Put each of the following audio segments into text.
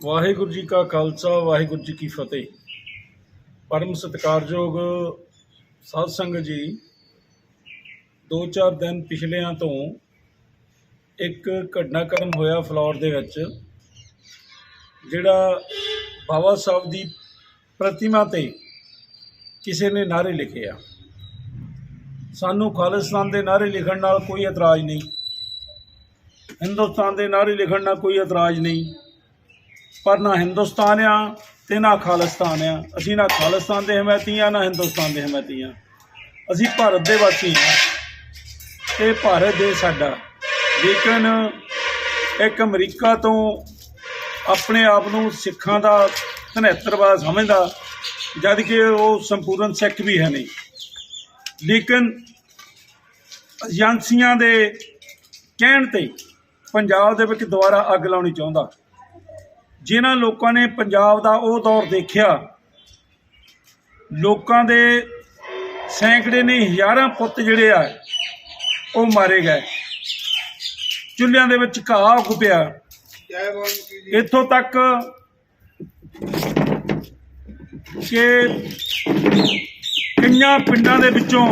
ਵਾਹਿਗੁਰੂ ਜੀ ਕਾ ਖਾਲਸਾ, ਵਾਹਿਗੁਰੂ ਜੀ ਕੀ ਫਤਿਹ। ਪਰਮ ਸਤਿਕਾਰਯੋਗ ਸਾਧ ਸੰਗਤ ਜੀ ਦੋ ਚਾਰ ਦਿਨ ਪਿਛਲਿਆਂ ਤੋਂ ਇੱਕ ਘਟਨਾਕ੍ਰਮ ਹੋਇਆ ਫਲੋਰ ਦੇ ਵਿੱਚ, ਜਿਹੜਾ ਬਾਬਾ ਸਾਹਿਬ ਦੀ ਪ੍ਰਤਿਮਾ ਤੇ ਕਿਸੇ ਨੇ ਨਾਰੇ ਲਿਖੇ ਆ। ਸਾਨੂੰ ਖਾਲਿਸਤਾਨ ਦੇ ਨਾਰੇ ਲਿਖਣ ਨਾਲ ਕੋਈ ਇਤਰਾਜ਼ ਨਹੀਂ। ਹਿੰਦੁਸਤਾਨ ਦੇ ਨਾਰੇ ਲਿਖਣ ਨਾਲ ਕੋਈ ਇਤਰਾਜ਼ ਨਹੀਂ। ਪਰ ਨਾ ਹਿੰਦੁਸਤਾਨ ਆ ਤੇ ਨਾ ਖਾਲਿਸਤਾਨ ਆ। ਅਸੀਂ ਨਾ ਖਾਲਿਸਤਾਨ ਦੇ ਹਮਾਇਤੀ ਆ, ਨਾ ਹਿੰਦੁਸਤਾਨ ਦੇ ਹਮਾਇਤੀ ਆ। ਅਸੀਂ ਭਾਰਤ ਦੇ ਵਾਸੀ ਆ ਤੇ ਭਾਰਤ ਦੇ ਸਾਡਾ। ਲੇਕਿਨ ਇੱਕ ਅਮਰੀਕਾ ਤੋਂ ਆਪਣੇ ਆਪ ਨੂੰ ਸਿੱਖਾਂ ਦਾ ਧਨੇਤਰਵਾਦ ਸਮਝਦਾ, ਜਦ ਕਿ ਉਹ ਸੰਪੂਰਨ ਸਿੱਖ ਵੀ ਹੈ ਨਹੀਂ। ਲੇਕਿਨ ਏਜੰਸੀਆਂ ਦੇ ਕਹਿਣ ਤੇ ਪੰਜਾਬ ਦੇ ਵਿੱਚ ਦੁਬਾਰਾ ਅੱਗ ਲਾਉਣੀ ਚਾਹੁੰਦਾ। ਜਿਨ੍ਹਾਂ ਲੋਕਾਂ ਨੇ ਪੰਜਾਬ ਦਾ ਉਹ ਦੌਰ ਦੇਖਿਆ, ਲੋਕਾਂ ਦੇ ਸੈਂਕੜੇ ਨੇ ਹਜ਼ਾਰਾਂ ਪੁੱਤ ਜਿਹੜੇ ਆ, ਉਹ ਮਾਰੇ ਗਏ। ਚੁੱਲ੍ਹਿਆਂ ਦੇ ਵਿੱਚ ਘਾਹ ਉੱਗ ਇੱਥੋਂ ਤੱਕ ਕਿ ਕਈਆਂ ਪਿੰਡਾਂ ਦੇ ਵਿੱਚੋਂ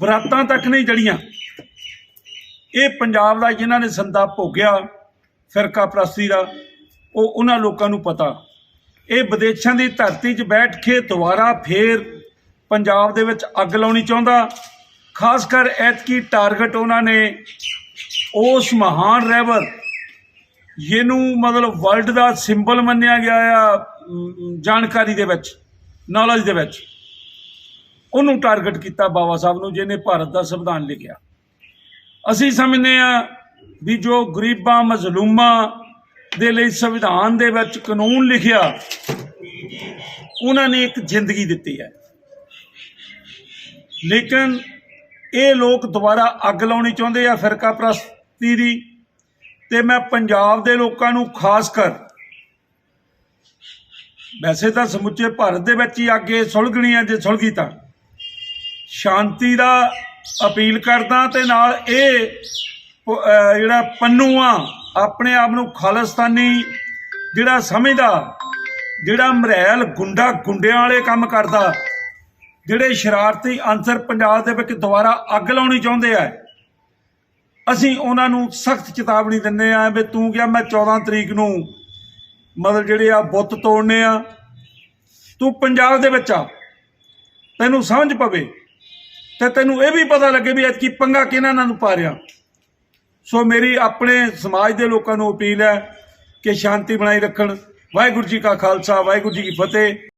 ਬਰਾਤਾਂ ਤੱਕ ਨਹੀਂ ਜੜੀਆਂ। ਇਹ ਪੰਜਾਬ ਦਾ ਜਿਨ੍ਹਾਂ ਨੇ ਸੰਦਾ ਭੋਗਿਆ ਫਿਰਕਾ ਪ੍ਰਸਤੀ ਦਾ, ਉਹ ਉਹਨਾਂ ਲੋਕਾਂ ਨੂੰ ਪਤਾ। ਇਹ ਵਿਦੇਸ਼ਾਂ ਦੀ ਧਰਤੀ 'ਚ ਬੈਠ ਕੇ ਦੁਬਾਰਾ ਫੇਰ ਪੰਜਾਬ ਦੇ ਵਿੱਚ ਅੱਗ ਲਾਉਣੀ ਚਾਹੁੰਦਾ। ਖਾਸ ਕਰ ਐਤਕੀ ਟਾਰਗੇਟ ਉਹਨਾਂ ਨੇ ਉਸ ਮਹਾਨ ਰਹਿਬਰ, ਜਿਹਨੂੰ ਮਤਲਬ ਵਰਲਡ ਦਾ ਸਿੰਬਲ ਮੰਨਿਆ ਗਿਆ ਆ ਜਾਣਕਾਰੀ ਦੇ ਵਿੱਚ ਨੌਲੇਜ ਦੇ ਵਿੱਚ। ਉਹਨੂੰ ਟਾਰਗੇਟ ਕੀਤਾ ਬਾਬਾ ਸਾਹਿਬ ਨੂੰ, ਜਿਹਨੇ ਭਾਰਤ ਦਾ ਸੰਵਿਧਾਨ ਲਿਖਿਆ। ਅਸੀਂ ਸਮਝਦੇ ਆ ਵੀ ਜੋ ਗਰੀਬਾਂ, ਮਜ਼ਲੂਮਾਂ ਦੇ ਲਈ ਸੰਵਿਧਾਨ ਦੇ ਵਿੱਚ ਕਾਨੂੰਨ ਲਿਖਿਆ, ਉਹਨਾਂ ਨੇ ਇੱਕ ਜ਼ਿੰਦਗੀ ਦਿੱਤੀ ਹੈ। ਲੇਕਿਨ ਇਹ ਲੋਕ ਦੁਬਾਰਾ ਅੱਗ ਲਾਉਣੀ ਚਾਹੁੰਦੇ ਆ ਫਿਰਕਾ ਪ੍ਰਸਤੀ ਦੀ। ਤੇ ਮੈਂ ਪੰਜਾਬ ਦੇ ਲੋਕਾਂ ਨੂੰ ਖਾਸ ਕਰ, ਵੈਸੇ ਤਾਂ ਸਮੁੱਚੇ ਭਾਰਤ ਦੇ ਵਿੱਚ ਹੀ ਅੱਗੇ ਸੁਲਗਣੀ ਆ ਜੇ ਸੁਲਗੀ ਤਾਂ। ਸ਼ਾਂਤੀ ਦਾ ਅਪੀਲ ਕਰਦਾ ਤੇ ਨਾਲ ਇਹ ਜਿਹੜਾ ਪੰਨੂ ਆ, ਆਪਣੇ ਆਪ ਨੂੰ ਖਾਲਿਸਤਾਨੀ ਜਿਹੜਾ ਸਮਝਦਾ, ਜਿਹੜਾ ਮਰੈਲ ਗੁੰਡਾ ਗੁੰਡਿਆਂ ਵਾਲੇ ਕੰਮ ਕਰਦਾ, ਜਿਹੜੇ ਸ਼ਰਾਰਤੀ ਅਨਸਰ ਪੰਜਾਬ ਦੇ ਵਿੱਚ ਦੁਬਾਰਾ ਅੱਗ ਲਾਉਣੀ ਚਾਹੁੰਦੇ ਆ, ਅਸੀਂ ਉਹਨਾਂ ਨੂੰ ਸਖਤ ਚੇਤਾਵਨੀ ਦਿੰਦੇ ਆ ਵੀ ਤੂੰ ਕਿਹਾ ਮੈਂ 14 ਤਰੀਕ ਨੂੰ ਮਤਲਬ ਜਿਹੜੇ ਆ ਬੁੱਤ ਤੋੜਨੇ ਆ, ਤੂੰ ਪੰਜਾਬ ਦੇ ਵਿੱਚ ਆ, ਤੈਨੂੰ ਸਮਝ ਪਵੇ ਤੇ ਤੈਨੂੰ ਇਹ ਵੀ ਪਤਾ ਲੱਗੇ ਵੀ ਐਤਕੀ ਪੰਗਾ ਕਿਹਨਾਂ ਨਾਲ ਨੂੰ ਪਾ ਰਿਹਾ। ਸੋ ਮੇਰੀ ਆਪਣੇ ਸਮਾਜ ਦੇ ਲੋਕਾਂ ਨੂੰ ਅਪੀਲ ਹੈ ਕਿ ਸ਼ਾਂਤੀ ਬਣਾਈ ਰੱਖਣ। ਵਾਹਿਗੁਰੂ ਜੀ ਕਾ ਖਾਲਸਾ, ਵਾਹਿਗੁਰੂ ਜੀ ਕੀ ਫਤਿਹ।